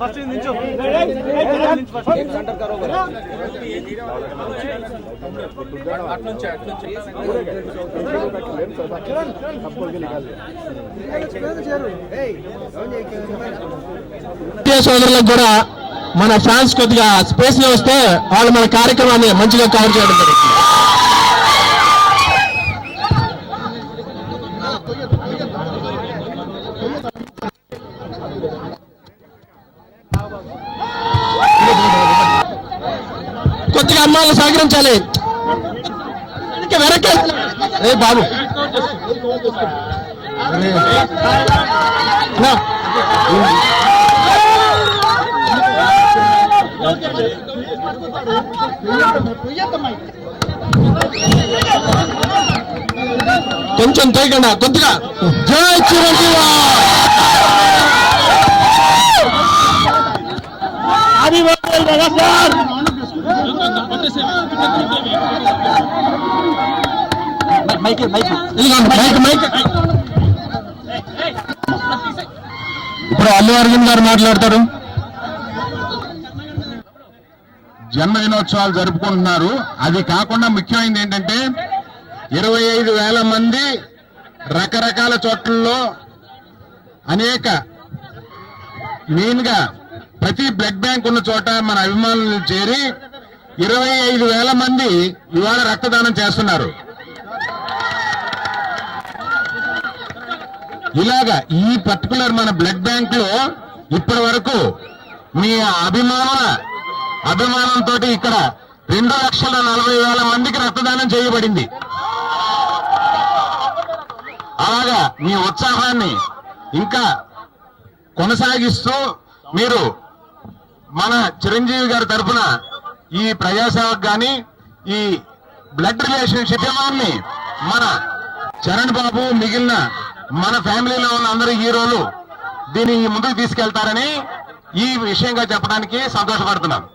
First నించు భారతీయ సోదరులకు కూడా మన ఫ్యాన్స్ కొద్దిగా స్పేస్లో వస్తే వాళ్ళు మన కార్యక్రమాన్ని మంచిగా కవర్ చేయడం జరుగుతుంది. కొద్దిగా అమ్మాయిలు సహకరించాలి. వెనక్కి బాబు. నా. కొంచెం తేగండి కొద్దిగా జై Chiranjeevi! Mic mic. Mic mic. ఇప్పుడు అల్లు అర్జున్ గారు మాట్లాడతారు. జన్మదినోత్సవాలు జరుపుకుంటున్నారు. అది కాకుండా ముఖ్యమైనది ఏంటంటే ఇరవై ఐదు వేల మంది రకరకాల చోట్లలో అనేక మెయిన్గా ప్రతి బ్లడ్ బ్యాంక్ ఉన్న చోట మన అభిమానులు చేరి ఇరవై ఐదు వేల మంది ఇవాళ రక్తదానం చేస్తున్నారు. ఇలాగా ఈ పర్టికులర్ మన బ్లడ్ బ్యాంక్లో ఇప్పటి వరకు మీ అభిమానుల అభిమానంతో ఇక్కడ రెండు లక్షల నలభై వేల మందికి రక్తదానం చేయబడింది. అలాగా మీ ఉత్సాహాన్ని ఇంకా కొనసాగిస్తూ మీరు మన చిరంజీవి గారి తరఫున ఈ ప్రజాసేవకు కానీ ఈ బ్లడ్ రిలేషన్షిప్ ఉద్యమాన్ని మన చరణ్ బాబు మిగిలిన మన ఫ్యామిలీలో ఉన్న అందరు హీరోలు దీన్ని ముందుకు తీసుకెళ్తారని ఈ విషయంగా చెప్పడానికి సంతోషపడుతున్నాను